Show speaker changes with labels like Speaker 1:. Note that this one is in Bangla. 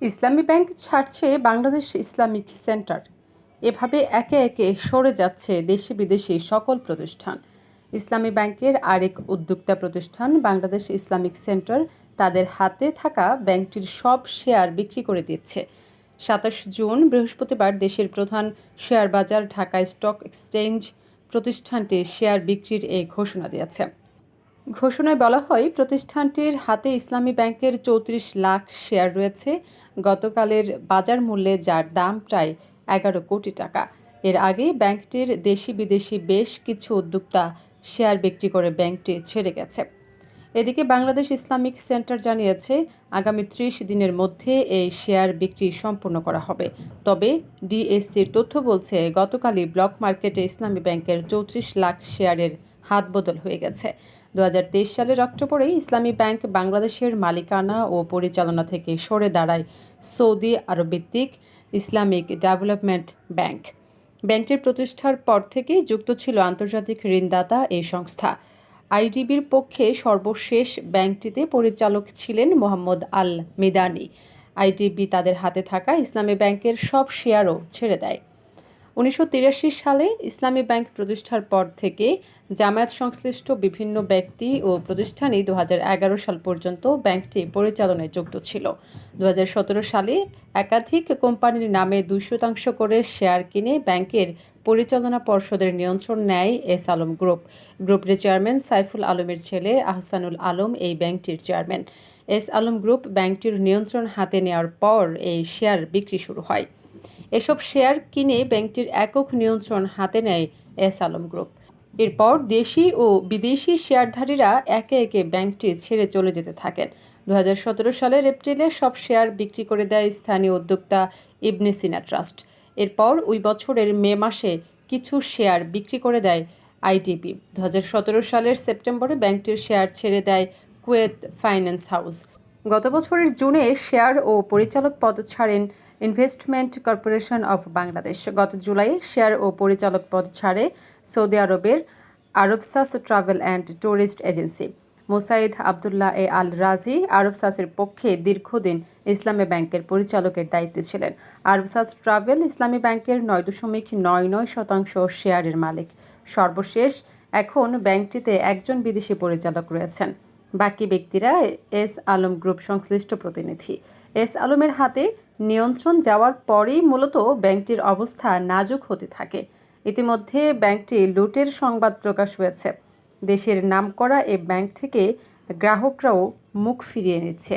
Speaker 1: ইসলামী ব্যাংক ছাড়ছে বাংলাদেশ ইসলামিক সেন্টার। এভাবে একে একে সরে যাচ্ছে দেশি বিদেশি সকল প্রতিষ্ঠান। ইসলামী ব্যাংকের আরেক উদ্যোক্তা প্রতিষ্ঠান বাংলাদেশ ইসলামিক সেন্টার তাদের হাতে থাকা ব্যাংকটির সব শেয়ার বিক্রি করে দিচ্ছে। সাতাশ জুন বৃহস্পতিবার দেশের প্রধান শেয়ার বাজার ঢাকা স্টক এক্সচেঞ্জ প্রতিষ্ঠানটি শেয়ার বিক্রির এই ঘোষণা দিয়েছে। ঘোষণায় বলা হয়, প্রতিষ্ঠানটির হাতে ইসলামী ব্যাংকের চৌত্রিশ লাখ শেয়ার রয়েছে। গতকালের বাজার মূল্যে যার দাম প্রায় এগারো কোটি টাকা। এর আগে ব্যাংকটির দেশি বিদেশি বেশ কিছু উদ্যোক্তা শেয়ার বিক্রি করে ব্যাংকটি ছেড়ে গেছে। এদিকে বাংলাদেশ ইসলামিক সেন্টার জানিয়েছে, আগামী ত্রিশ দিনের মধ্যে এই শেয়ার বিক্রি সম্পূর্ণ করা হবে। তবে ডিএসসির তথ্য বলছে, গতকালই ব্লক মার্কেটে ইসলামী ব্যাংকের চৌত্রিশ লাখ শেয়ারের হাত বদল হয়ে গেছে। দু হাজার তেইশ সালের অক্টোবরে ইসলামী ব্যাংক বাংলাদেশের মালিকানা ও পরিচালনা থেকে সরে দাঁড়ায় সৌদি আরব ভিত্তিক ইসলামিক ডেভেলপমেন্ট ব্যাংক। ব্যাংকটির প্রতিষ্ঠার পর থেকেই যুক্ত ছিল আন্তর্জাতিক ঋণদাতা এই সংস্থা। আইডিবির পক্ষে সর্বশেষ ব্যাংকটিতে পরিচালক ছিলেন মোহাম্মদ আল মিদানি আইডিবি তাদের হাতে থাকা ইসলামী ব্যাংকের সব শেয়ারও ছেড়ে দেয়। উনিশশো তিরাশি সালে ইসলামী ব্যাংক প্রতিষ্ঠার পর থেকে জামায়াত সংশ্লিষ্ট বিভিন্ন ব্যক্তি ও প্রতিষ্ঠানই দু হাজার এগারো সাল পর্যন্ত ব্যাংকটি পরিচালনায় যুক্ত ছিল। দু হাজার সতেরো সালে একাধিক কোম্পানির নামে দুই শতাংশ করে শেয়ার কিনে ব্যাংকের পরিচালনা পর্ষদের নিয়ন্ত্রণ নেয় এস আলম গ্রুপ। গ্রুপের চেয়ারম্যান সাইফুল আলমের ছেলে আহসানুল আলম এই ব্যাংকটির চেয়ারম্যান। এস আলম গ্রুপ ব্যাংকটির নিয়ন্ত্রণ হাতে নেওয়ার পর এই শেয়ার বিক্রি শুরু হয়। এসব শেয়ার কিনে ব্যাংকটির একক নিয়ন্ত্রণ হাতে নেয় এস আলম গ্রুপ। এরপর দেশি ও বিদেশি শেয়ারধারীরা একে একে ব্যাংকটি ছেড়ে চলে যেতে থাকেন। দু হাজার সতেরো সালের এপ্রিলে সব শেয়ার বিক্রি করে দেয় স্থানীয় উদ্যোক্তা ইবনে সিনা ট্রাস্ট। এরপর ওই বছরের মে মাসে কিছু শেয়ার বিক্রি করে দেয় আইটিপি দু সালের সেপ্টেম্বরে ব্যাংকটির শেয়ার ছেড়ে দেয় কুয়েত ফাইন্যান্স হাউস। গত বছরের জুনে শেয়ার ও পরিচালক পদ ছাড়েন ইনভেস্টমেন্ট কর্পোরেশন অফ বাংলাদেশ। গত জুলাইয়ে শেয়ার ও পরিচালক পদ ছাড়ে সৌদি আরবের আরবসাস travel and tourist agency. Mosaid Abdullah A Al Rajhi আরবসাসের পক্ষে দীর্ঘদিন ইসলামী ব্যাংকের পরিচালকের দায়িত্বে ছিলেন। আরবসাস ট্রাভেল ইসলামী ব্যাংকের নয় দশমিক নয় নয় শতাংশ শেয়ারের মালিক। সর্বশেষ, এখন ব্যাংকটিতে একজন বিদেশি পরিচালক রয়েছেন। বাকি ব্যক্তিরা এস আলম গ্রুপ সংশ্লিষ্ট প্রতিনিধি। এস আলমের হাতে নিয়ন্ত্রণ যাওয়ার পরেই মূলত ব্যাংকটির অবস্থা নাজুক হতে থাকে। ইতিমধ্যে ব্যাংকটি লুটের সংবাদ প্রকাশ হয়েছে। দেশের নামকরা এ ব্যাংক থেকে গ্রাহকরাও মুখ ফিরিয়ে নিচ্ছে।